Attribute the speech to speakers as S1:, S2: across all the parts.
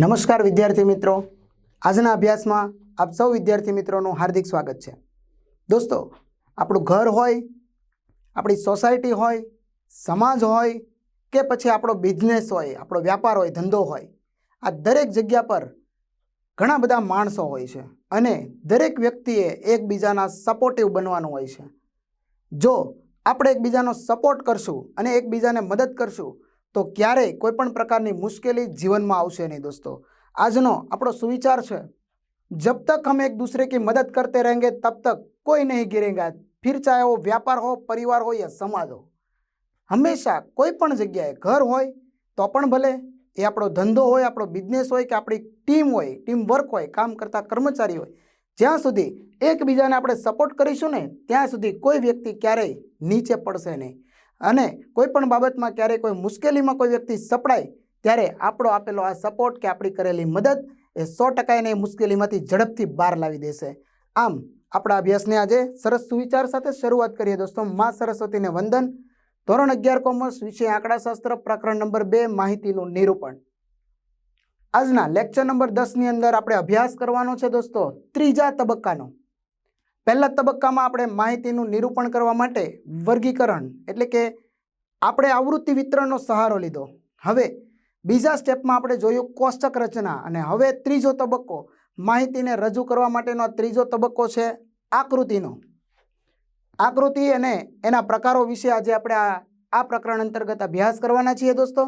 S1: નમસ્કાર વિદ્યાર્થી મિત્રો. આજના અભ્યાસમાં આપ સૌ વિદ્યાર્થી મિત્રોનું હાર્દિક સ્વાગત છે. દોસ્તો, આપણું ઘર હોય, આપણી સોસાયટી હોય, સમાજ હોય કે પછી આપણો બિઝનેસ હોય, આપણો વ્યાપાર હોય, ધંધો હોય, આ દરેક જગ્યા પર ઘણા બધા માણસો હોય છે અને દરેક વ્યક્તિએ એકબીજાના સપોર્ટિવ બનવાનું હોય છે. જો આપણે એકબીજાનો સપોર્ટ કરશું અને એકબીજાને મદદ કરશું તો ક્યારેય કોઈ પણ પ્રકારની મુશ્કેલી જીવનમાં આવશે નહીં દોસ્તો આજનો આપણો સુવિચાર છે જબ તક हम एक दूसरे की मदद करते रहेंगे तब तक कोई नहीं गिरेगा फिर चाहे वो व्यापार हो परिवार हो या સમાજ હો હંમેશા કોઈ પણ જગ્યાએ ઘર હોય તો પણ ભલે એ આપણો ધંધો હોય આપણો બિઝનેસ હોય કે આપણી ટીમ હોય ટીમ વર્ક હોય કામ કરતા કર્મચારી હોય જ્યાં સુધી એકબીજાને આપણે સપોર્ટ કરીશું ને ત્યાં સુધી કોઈ વ્યક્તિ ક્યારેય નીચે પડશે નહીં અને કોઈ પણ બાબતમાં ક્યારેય કોઈ મુશ્કેલીમાં કોઈ વ્યક્તિ સપડાય, ત્યારે આપણો આપેલો આ સપોર્ટ કે આપણી કરેલી મદદ એ સો ટકા એને મુશ્કેલીમાંથી ઝડપથી બહાર લાવી દેશે. આમ, આપણા અભ્યાસને આજે સરસ સુવિચાર સાથે શરૂઆત કરીએ. દોસ્તો, મા સરસ્વતીને વંદન. ધોરણ અગિયાર કોમર્સ વિષય આંકડાશાસ્ત્ર પ્રકરણ નંબર બે, માહિતીનું નિરૂપણ. આજના લેક્ચર નંબર દસની અંદર આપણે અભ્યાસ કરવાનો છે દોસ્તો. ત્રીજા તબક્કાનો. પહેલા તબક્કામાં આપણે માહિતીનું નિરૂપણ કરવા માટે વર્ગીકરણ, એટલે કે આપણે આવૃત્તિ વિતરણનો સહારો લીધો. હવે બીજા સ્ટેપમાં આપણે જોયું કોષ્ટક રચના અને હવે ત્રીજો તબક્કો, માહિતીને રજૂ કરવા માટેનો ત્રીજો તબક્કો છે આકૃતિનો. આકૃતિ અને એના પ્રકારો વિશે આજે આપણે આ આ પ્રકરણ અંતર્ગત અભ્યાસ કરવાના છીએ દોસ્તો.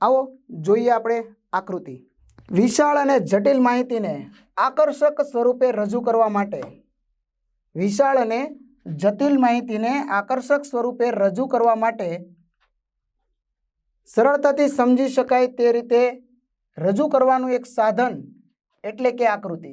S1: આવો જોઈએ આપણે આકૃતિ. વિશાળ અને જટિલ માહિતીને આકર્ષક સ્વરૂપે રજૂ કરવા માટે વિશાળ અને જટિલ માહિતીને આકર્ષક સ્વરૂપે રજૂ કરવા માટે સરળતાથી સમજી શકાય તે રીતે રજૂ કરવાનું એક સાધન એટલે કે આકૃતિ.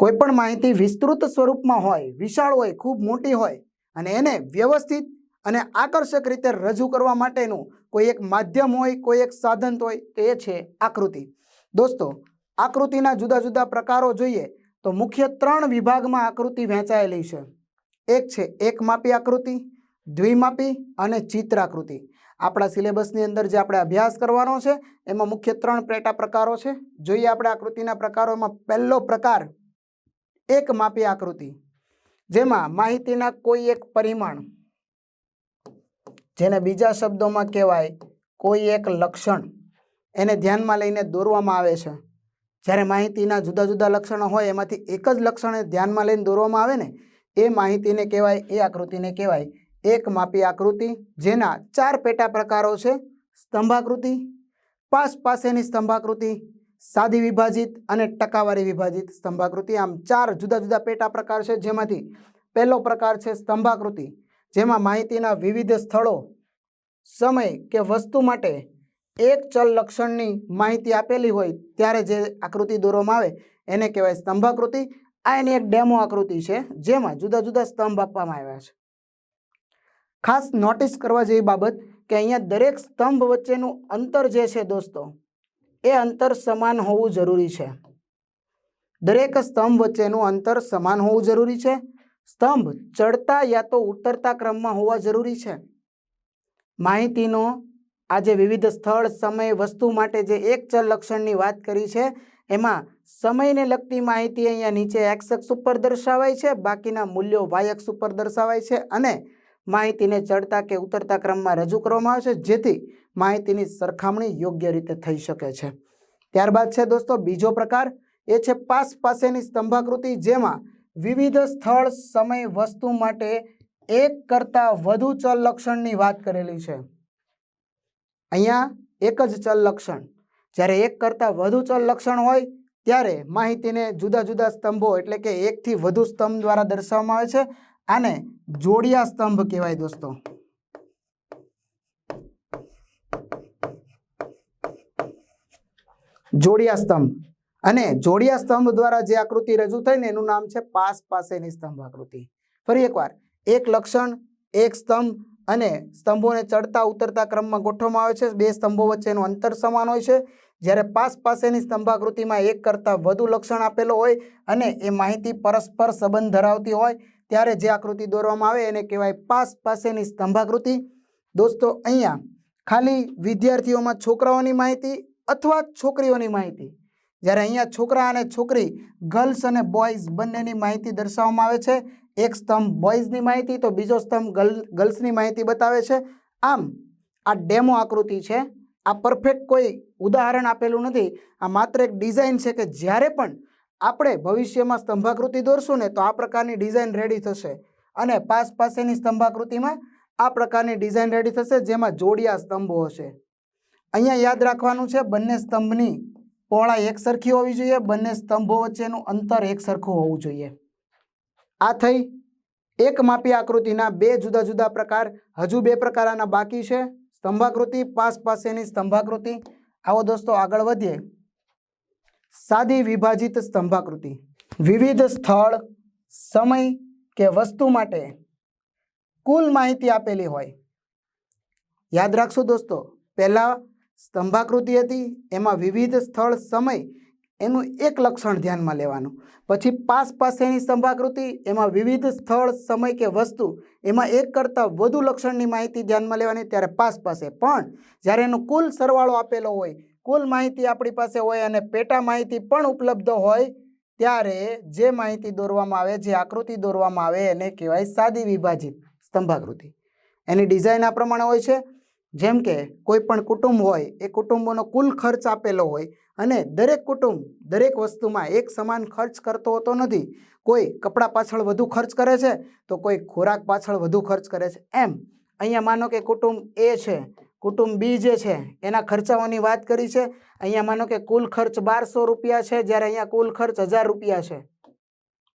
S1: કોઈપણ માહિતી વિસ્તૃત સ્વરૂપમાં હોય, વિશાળ હોય, ખૂબ મોટી હોય અને એને વ્યવસ્થિત અને આકર્ષક રીતે રજૂ કરવા માટેનું કોઈ એક માધ્યમ હોય, કોઈ એક સાધન હોય, તો એ છે આકૃતિ. દોસ્તો આકૃતિના જુદા જુદા પ્રકારો જોઈએ તો મુખ્ય ત્રણ વિભાગમાં આકૃતિ વહેંચાયેલી છે. એક છે એકમાપી આકૃતિ, દ્વિમાપી અને ચિત્રાકૃતિ. આપણા સિલેબસની અંદર જે આપણે અભ્યાસ કરવાનો છે, એમાં મુખ્ય ત્રણ પેટા પ્રકારો છે. જોઈએ આપણે આકૃતિના પ્રકારોમાં પહેલો પ્રકાર, એકમાપી આકૃતિ. જેમાં માહિતીના કોઈ એક પરિમાણ, જેને બીજા શબ્દોમાં કહેવાય કોઈ એક લક્ષણ, એને ધ્યાનમાં લઈને દોરવામાં આવે છે. જ્યારે માહિતીના જુદા જુદા લક્ષણો હોય, એમાંથી એક જ લક્ષણ ધ્યાનમાં લઈને દોરવામાં આવે ને, એ માહિતીને કહેવાય, એ આકૃતિને કહેવાય. એક માપી આકૃતિ, જેના ચાર પેટા પ્રકારો છે. સ્તંભાકૃતિ, પાસ પાસેની સ્તંભાકૃતિ, સાદી વિભાજિત અને ટકાવારી વિભાજિત સ્તંભાકૃતિ. આમ ચાર જુદા જુદા પેટા પ્રકાર છે, જેમાંથી પહેલો પ્રકાર છે સ્તંભાકૃતિ, જેમાં માહિતીના વિવિધ સ્થળો, સમય કે વસ્તુ માટે એક ચલ લક્ષણની માહિતી આપેલી હોય ત્યારે જે આકૃતિ દોરવામાં આવે એને કહેવાય સ્તંભાકૃતિ. આ એની એક ડેમો આકૃતિ છે, જેમાં જુદા જુદા સ્તંભ આપવામાં આવ્યા છે. ખાસ નોટિસ કરવા જેવી બાબત કે અહીંયા દરેક સ્તંભ વચ્ચેનું અંતર જે છે દોસ્તો, એ અંતર સમાન હોવું જરૂરી છે. દરેક સ્તંભ વચ્ચેનું અંતર સમાન હોવું જરૂરી છે. સ્તંભ ચડતા યા તો ઉતરતા ક્રમમાં હોવા જરૂરી છે. માહિતીનો આજે વિવિધ સ્થળ, સમય, વસ્તુ માટે જે એક ચલ લક્ષણની વાત કરી છે, એમાં સમયને લગતી માહિતી અહીંયા નીચે એક્સ ઉપર દર્શાવાય છે, બાકીના મૂલ્યો વાય ઉપર દર્શાવાય છે અને માહિતીને ચડતા કે ઉતરતા ક્રમમાં રજૂ કરવામાં આવે છે જેથી માહિતીની સરખામણી યોગ્ય રીતે થઈ શકે છે. ત્યારબાદ છે દોસ્તો, બીજો પ્રકાર એ છે પાસ પાસેની સ્તંભાકૃતિ, જેમાં વિવિધ સ્થળ, સમય, વસ્તુ માટે એક કરતાં વધુ ચલ લક્ષણની વાત કરેલી છે. અહીંયા એક જ ચલ લક્ષણ. જ્યારે એક કરતાં વધુ ચલ લક્ષણ હોય, ત્યારે માહિતીને જુદા જુદા સ્તંભો એટલે કે એકથી વધુ સ્તંભ દ્વારા દર્શાવવામાં આવે છે. આને જોડિયા સ્તંભ કહેવાય દોસ્તો. જોડિયા સ્તંભ. અને જોડિયા સ્તંભ દ્વારા જે આકૃતિ રજૂ થઈ ને એનું નામ છે પાસ પાસેની સ્તંભ આકૃતિ. ફરી એકવાર, એક લક્ષણ, એક સ્તંભ અને સ્તંભોને ચડતા ઉતરતા ક્રમમાં ગોઠવવામાં આવે છે. બે સ્તંભો વચ્ચેનું અંતર સમાન હોય છે. જ્યારે પાસ પાસેની સ્તંભાકૃતિમાં એક કરતાં વધુ લક્ષણ આપેલો હોય અને એ માહિતી પરસ્પર સંબંધ ધરાવતી હોય, ત્યારે જે આકૃતિ દોરવામાં આવે એને કહેવાય પાસ પાસેની સ્તંભાકૃતિ. દોસ્તો, અહીંયા ખાલી વિદ્યાર્થીઓમાં છોકરાઓની માહિતી અથવા છોકરીઓની માહિતી? જ્યારે અહીંયા છોકરા અને છોકરી, ગર્લ્સ અને બોયઝ બંનેની માહિતી દર્શાવવામાં આવે છે એક સ્તંભ બોયઝની માહિતી તો બીજો સ્તંભ ગર્લ ગર્લ્સની માહિતી બતાવે છે. આમ, આ ડેમો આકૃતિ છે. આ પરફેક્ટ કોઈ ઉદાહરણ આપેલું નથી. આ માત્ર એક ડિઝાઇન છે કે જ્યારે પણ આપણે ભવિષ્યમાં સ્તંભાકૃતિ દોરશું ને તો આ પ્રકારની ડિઝાઇન રેડી થશે. અને પાસ પાસેની સ્તંભાકૃતિમાં આ પ્રકારની ડિઝાઇન રેડી થશે, જેમાં જોડિયા સ્તંભો હશે. અહીંયા યાદ રાખવાનું છે, બંને સ્તંભની પહોળાઈ એક સરખી હોવી જોઈએ, બંને સ્તંભો વચ્ચેનું અંતર એક સરખું હોવું જોઈએ. આ થઈ. એક માપી આકૃતિના બે જુદા જુદા પ્રકાર, હજુ બે પ્રકારના બાકી છે. સ્તંભાકૃતિ, પાસ પાસેની સ્તંભાકૃતિ. આવો દોસ્તો, આગળ વધીએ. સાદી વિભાજિત સ્તંભાકૃતિ. વિવિધ સ્થળ, સમય કે વસ્તુ માટે કુલ માહિતી આપેલી હોય. યાદ રાખશું દોસ્તો, પહેલાં સ્તંભાકૃતિ હતી, એમાં વિવિધ સ્થળ, સમય એનું એક લક્ષણ ધ્યાનમાં લેવાનું. પછી પાસ પાસેની સ્તંભાકૃતિ એમાં વિવિધ સ્થળ, સમય કે વસ્તુ, એમાં એક કરતાં વધુ લક્ષણની માહિતી ધ્યાનમાં લેવાની ત્યારે પાસ પાસે. પણ જ્યારે એનો કુલ સરવાળો આપેલો હોય, કુલ માહિતી આપણી પાસે હોય અને પેટા માહિતી પણ ઉપલબ્ધ હોય, ત્યારે જે માહિતી દોરવામાં આવે, જે આકૃતિ દોરવામાં આવે, એને કહેવાય સાદી વિભાજિત સ્તંભાકૃતિ એની ડિઝાઇન આ પ્રમાણે હોય છે. જેમ કે કોઈ પણ કુટુંબ હોય, એ કુટુંબોનો કુલ ખર્ચ આપેલો હોય અને દરેક કુટુંબ દરેક વસ્તુમાં એક સમાન ખર્ચ કરતો હોતો નથી. કોઈ કપડાં પાછળ વધુ ખર્ચ કરે છે, તો કોઈ ખોરાક પાછળ વધુ ખર્ચ કરે છે. એમ, અહીંયા માનો કે કુટુંબ એ છે, કુટુંબ બી જે છે, એના ખર્ચાઓની વાત કરી છે. અહીંયા માનો કે કુલ ખર્ચ બારસો રૂપિયા છે, જ્યારે અહીંયા કુલ ખર્ચ હજાર રૂપિયા છે.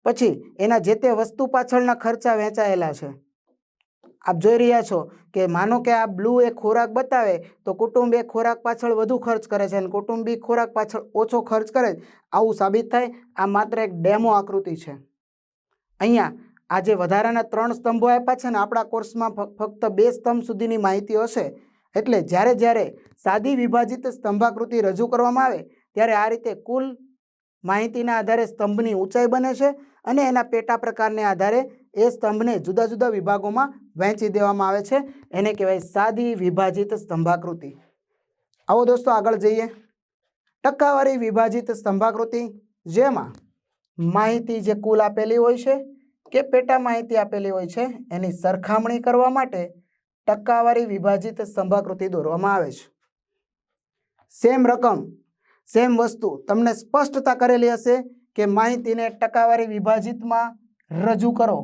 S1: પછી એના જે તે વસ્તુ પાછળના ખર્ચા વહેંચાયેલા છે. આપ જોઈ રહ્યા છો કે માનો કે આ બ્લુ એ ખોરાક બતાવે, તો કુટુંબ એ ખોરાક પાછળ વધુ ખર્ચ કરે છે અને કુટુંબી ખોરાક પાછળ ઓછો ખર્ચ કરે. આવું સાબિત થાય, આ માત્ર એક ડેમો આકૃતિ છે અહીંયા આ જે વધારાના ત્રણ સ્તંભો આપ્યા છે ને આપણા કોર્સમાં ફક્ત બે સ્તંભ સુધીની માહિતી હશે એટલે જ્યારે જ્યારે સાદી વિભાજિત સ્તંભાકૃતિ રજૂ કરવામાં આવે, ત્યારે આ રીતે કુલ માહિતીના આધારે સ્તંભની ઊંચાઈ બને છે અને એના પેટા પ્રકારને આધારે એ સ્તંભને જુદા જુદા વિભાગોમાં વહેંચી દેવામાં આવે છે. એને કહેવાય સાદી વિભાજિત સ્તંભાકૃતિ. આવો દોસ્તો આગળ જઈએ. ટકાવારી વિભાજિત સ્તંભાકૃતિ, જેમાં માહિતી જે કુલ આપેલી હોય છે કે પેટા માહિતી આપેલી હોય છે, એની સરખામણી કરવા માટે ટકાવારી વિભાજિત સ્તંભાકૃતિ દોરવામાં આવે છે. સેમ રકમ, સેમ વસ્તુ તમને સ્પષ્ટતા કરેલી હશે કે માહિતીને ટકાવારી વિભાજિતમાં રજૂ કરો.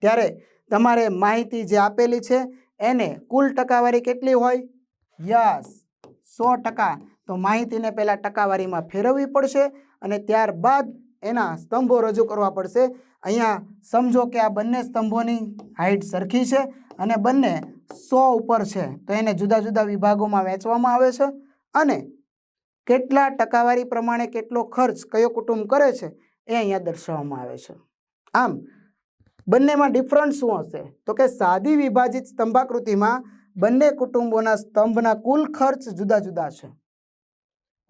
S1: ત્યારે તમારે માહિતી જે આપેલી છે, એને કુલ ટકાવારી કેટલી હોય? યસ, સો ટકા. તો માહિતીને પહેલાં ટકાવારીમાં ફેરવવી પડશે અને ત્યારબાદ એના સ્તંભો રજૂ કરવા પડશે. અહીંયા સમજો કે આ બંને સ્તંભોની હાઇટ સરખી છે અને બંને સો ઉપર છે. તો એને જુદા જુદા વિભાગોમાં વહેંચવામાં આવે છે અને કેટલા ટકાવારી પ્રમાણે કેટલો ખર્ચ કયો કુટુંબ કરે છે એ અહીંયા દર્શાવવામાં આવે છે. આમ બંનેમાં ડિફરન્સ શું હશે? તો કે સાદી વિભાજિત સ્તંભાકૃતિમાં બંને કુટુંબોના સ્તંભના કુલ ખર્ચ જુદા જુદા છે.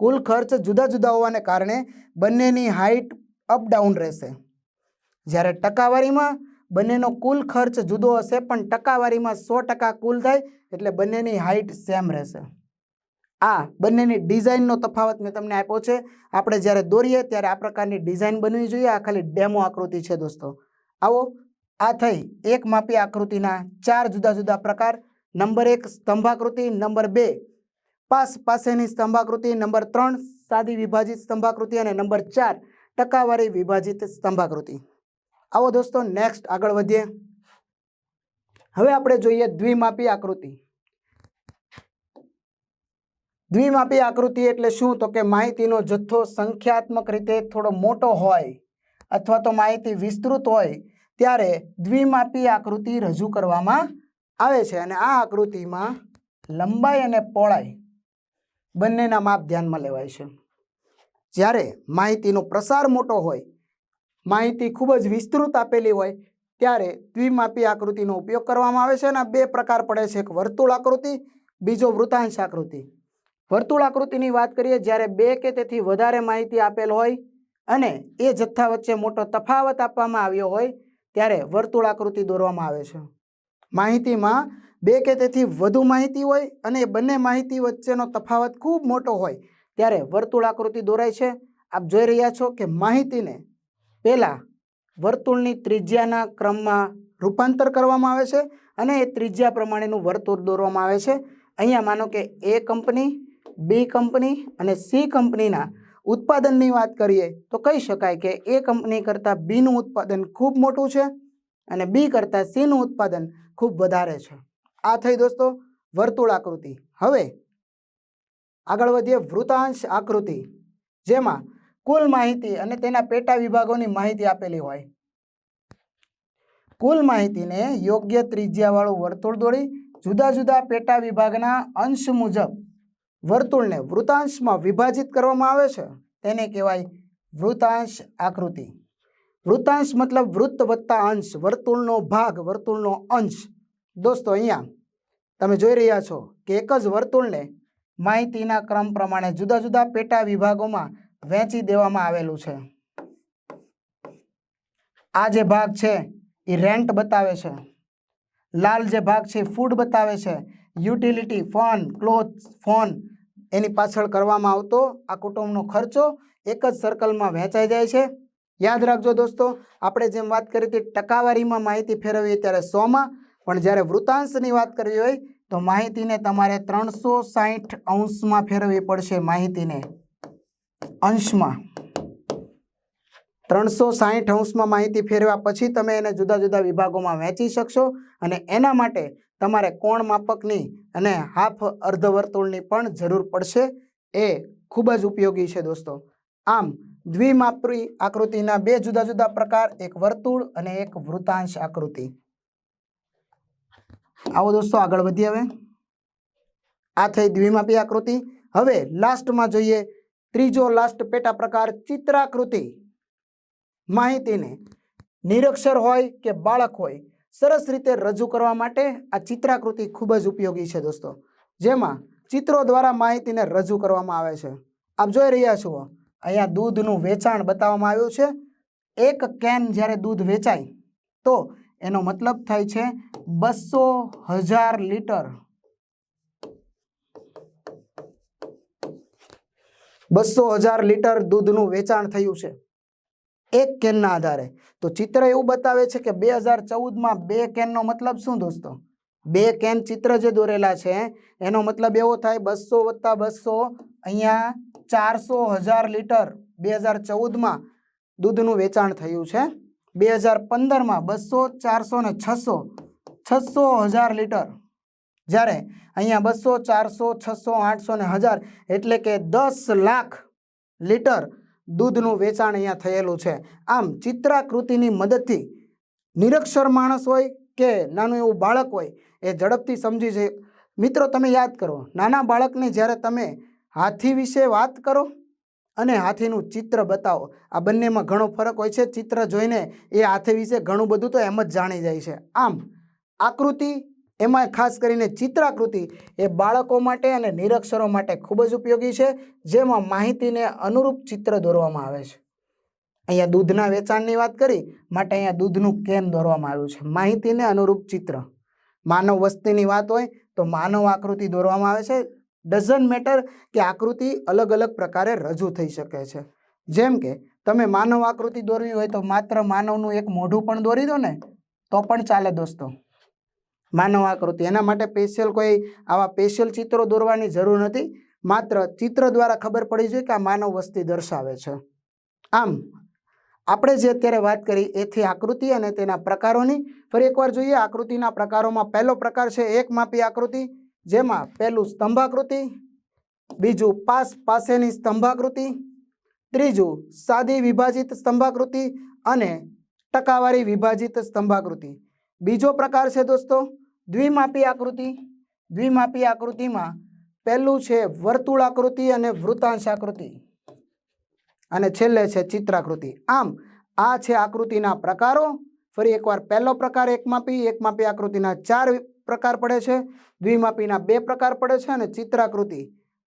S1: કુલ ખર્ચ જુદા જુદા હોવાને કારણે બંનેની હાઇટ અપડાઉન રહેશે. જ્યારે ટકાવારીમાં બંનેનો કુલ ખર્ચ જુદો હશે, પણ ટકાવારીમાં સો ટકા કુલ થાય, એટલે બંનેની હાઇટ સેમ રહેશે. આ બંનેની ડિઝાઇનનો તફાવત મેં તમને આપ્યો છે. આપણે જ્યારે દોરીએ ત્યારે આ પ્રકારની ડિઝાઇન બનવી જોઈએ. આ ખાલી ડેમો આકૃતિ છે દોસ્તો. આવો આ થઈ એક માપી આકૃતિના ચાર જુદા જુદા પ્રકાર. નંબર એક સ્તંભાકૃતિ, નંબર બે પાસ પાસેની સ્તંભાકૃતિ, નંબર ત્રણ સાદી વિભાજિત સ્તંભાકૃતિ અને નંબર ચાર ટકાવારી વિભાજિત સ્તંભાકૃતિ. આવો દોસ્તો નેક્સ્ટ આગળ વધીએ. હવે આપણે જોઈએ દ્વિમાપી આકૃતિ. દ્વિમાપી આકૃતિ એટલે શું? તો કે માહિતીનો જથ્થો સંખ્યાત્મક રીતે થોડો મોટો હોય અથવા તો માહિતી વિસ્તૃત હોય ત્યારે દ્વિમાપી આકૃતિ રજૂ કરવામાં આવે છે અને આ આકૃતિમાં લંબાઈ અને પહોળાઈ બંનેના માપ ધ્યાનમાં લેવાય છે. જ્યારે માહિતીનો પ્રસાર મોટો હોય, માહિતી ખૂબ જ વિસ્તૃત આપેલી હોય, ત્યારે દ્વિમાપી આકૃતિનો ઉપયોગ કરવામાં આવે છે અને બે પ્રકાર પડે છે. એક વર્તુળ આકૃતિ, બીજો વૃતાંશ આકૃતિ. વર્તુળ આકૃતિની વાત કરીએ, જ્યારે બે કે તેથી વધારે માહિતી આપેલ હોય અને એ જથ્થા વચ્ચે મોટો તફાવત આપવામાં આવ્યો હોય ત્યારે વર્તુળ આકૃતિ દોરવામાં આવે છે. માહિતીમાં બે કે તેથી વધુ માહિતી હોય અને બંને માહિતી વચ્ચેનો તફાવત ખૂબ મોટો હોય ત્યારે વર્તુળ આકૃતિ દોરાય છે. આપ જોઈ રહ્યા છો કે માહિતીને પહેલાં વર્તુળની ત્રિજ્યાના ક્રમમાં રૂપાંતર કરવામાં આવે છે અને એ ત્રિજ્યા પ્રમાણેનું વર્તુળ દોરવામાં આવે છે. અહીંયા માનો કે એ કંપની, બી કંપની અને સી કંપનીના ઉત્પાદનની વાત કરીએ, તો કહી શકાય કે એ કંપની કરતાં બીનું ઉત્પાદન ખૂબ મોટું છે અને બી કરતાં સીનું ઉત્પાદન ખૂબ વધારે છે. આ થઈ દોસ્તો, વર્તુળ આકૃતિ. હવે, આગળ વધીએ વૃતાંશ આકૃતિ, જેમાં કુલ માહિતી અને તેના પેટા વિભાગોની માહિતી આપેલી હોય. કુલ માહિતીને યોગ્ય ત્રિજ્યાવાળું વર્તુળ દોરી જુદા જુદા પેટા વિભાગના અંશ મુજબ વર્તુળને વૃતાંશમાં વિભાજિત કરવામાં આવે છે. તેને કહેવાય વૃતાંશ આકૃતિ. વૃતાંશ મતલબ વૃત્ત વત્તા અંશ, વર્તુળનો ભાગ, વર્તુળનો અંશ. દોસ્તો, અહીંયા તમે જોઈ રહ્યા છો કે એક જ વર્તુળને માહિતીના ક્રમ પ્રમાણે જુદા જુદા પેટા વિભાગોમાં વહેંચી દેવામાં આવેલું છે. આ જે ભાગ છે એ રેન્ટ બતાવે છે. લાલ જે ભાગ છે ફૂડ બતાવે છે. યુટિલિટી, ફોન, ક્લોથ, ફોન એની પાછળ કરવામાં આવતો આ કુટુંબનો ખર્ચો એક જ સર્કલમાં વહેંચાઈ જાય છે. યાદ રાખજો દોસ્તો, આપણે જેમ વાત કરી હતી ટકાવારીમાં માહિતી ફેરવીએ ત્યારે સોમાં, પણ જ્યારે વૃતાંશની વાત કરવી હોય તો માહિતીને તમારે ત્રણસો સાહીઠ અંશમાં ફેરવવી પડશે માહિતીને. અંશમાં. ત્રણસો સાહીઠ અંશમાં માહિતી ફેરવ્યા પછી તમે એને જુદા જુદા વિભાગોમાં વહેંચી શકશો અને એના માટે તમારે કોણ માપકની અને હાફ અર્ધવર્તુળની પણ જરૂર પડશે એ ખૂબ જ ઉપયોગી છે દોસ્તો. આમ દ્વિમાપી આકૃતિના બે જુદા જુદા પ્રકાર, એક વર્તુળ અને એક વૃતાંશ આકૃતિ. આવો દોસ્તો, આગળ વધીએ હવે. આ થઈ દ્વિમાપી આકૃતિ. હવે લાસ્ટમાં જોઈએ ત્રીજો લાસ્ટ પેટા પ્રકાર, ચિત્રાકૃતિ. માહિતીને નિરક્ષર હોય કે બાળક હોય સરસ રીતે રજૂ કરવા માટે આ ચિત્રાકૃતિ ખૂબ જ ઉપયોગી છે દોસ્તો. જેમાં ચિત્રો દ્વારા માહિતીને રજૂ કરવામાં આવે છે. આપ જોઈ રહ્યા છો, અહીંયા દૂધનું વેચાણ બતાવવામાં આવ્યું છે. એક કેન જ્યારે દૂધ વેચાય, તો એનો મતલબ થાય છે બસો હજાર લીટર. બસો હજાર લીટર દૂધનું વેચાણ થયું છે. એક કેનના આધારે. તો ચિત્ર એવું બતાવે છે કે બે હજાર ચૌદમાં બે કેનનો મતલબ શું દોસ્તો? બે કેન ચિત્ર જે દોરેલા છે, એનો મતલબ એવો થાય બસો વત્તા બસો અહીંયા ચારસો હજાર લીટર બે હજાર ચૌદમાં દૂધનું વેચાણ થયું છે. બે હજાર પંદરમાં બસો ચારસો ને છસો છસો હજાર લીટર. જ્યારે અહીંયા બસો ચારસો, છસો, આઠસો ને હજાર એટલે કે દસ લાખ લીટર દૂધનું વેચાણ અહીંયા થયેલું છે. આમ ચિત્રાકૃતિની મદદથી નિરક્ષર માણસ હોય કે નાનું એવું બાળક હોય, એ ઝડપથી સમજી જાય. મિત્રો, તમે યાદ કરો, નાના બાળકને જ્યારે તમે હાથી વિશે વાત કરો અને હાથીનું ચિત્ર બતાવો, આ બંનેમાં ઘણો ફરક હોય છે. ચિત્ર જોઈને એ હાથી વિશે ઘણું બધું તો એમ જ જાણી જાય છે. આમ, આકૃતિ એમાં ખાસ કરીને ચિત્રાકૃતિ એ બાળકો માટે અને નિરક્ષરો માટે ખૂબ જ ઉપયોગી છે, જેમાં માહિતીને અનુરૂપ ચિત્ર દોરવામાં આવે છે. અહીંયા દૂધના વેચાણની વાત કરી, માટે અહીંયા દૂધનું કેન દોરવામાં આવ્યું છે. માહિતીને અનુરૂપ ચિત્ર. માનવ વસ્તીની વાત હોય તો માનવ આકૃતિ દોરવામાં આવે છે. ડઝન મેટર કે આકૃતિ અલગ અલગ પ્રકારે રજૂ થઈ શકે છે. જેમ કે, તમે માનવ આકૃતિ દોરવી હોય તો માત્ર માનવનું એક મોઢું પણ દોરી દો ને, તો પણ ચાલે દોસ્તો. માનવ આકૃતિ. એના માટે સ્પેશિયલ કોઈ આવા સ્પેશિયલ ચિત્રો દોરવાની જરૂર નથી. માત્ર ચિત્ર દ્વારા ખબર પડી જોઈએ કે આ માનવ વસ્તી દર્શાવે છે. આમ, આપણે જે અત્યારે વાત કરી એથી આકૃતિ અને તેના પ્રકારોની, ફરી એકવાર જોઈએ આકૃતિના પ્રકારોમાં પહેલો પ્રકાર છે એક માપી આકૃતિ, જેમાં પહેલું સ્તંભાકૃતિ, બીજું પાસ પાસેની સ્તંભાકૃતિ, ત્રીજું સાદી વિભાજિત સ્તંભાકૃતિ અને ટકાવારી વિભાજિત સ્તંભાકૃતિ. બીજો પ્રકાર છે દોસ્તો દ્વિમાપી આકૃતિ. દ્વિમાપી આકૃતિમાં પહેલું છે વર્તુળ આકૃતિ અને વૃતાંશ આકૃતિ અને છેલ્લે છે ચિત્રાકૃતિ. આમ, આ છે આકૃતિના પ્રકારો. ફરી એકવાર પહેલો પ્રકાર એકમાપી એકમાપી આકૃતિના ચાર પ્રકાર પડે છે. દ્વિમાપીના બે પ્રકાર પડે છે અને ચિત્રાકૃતિ.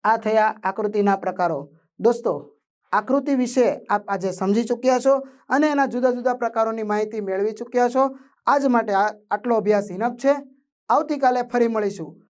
S1: આ થયા આકૃતિના પ્રકારો. દોસ્તો, આકૃતિ વિશે આપ આજે સમજી ચૂક્યા છો અને એના જુદા જુદા પ્રકારોની માહિતી મેળવી ચૂક્યા છો. આજ માટે આટલો અભ્યાસ ઇનફ છે. આવતીકાલે ફરી મળીશું.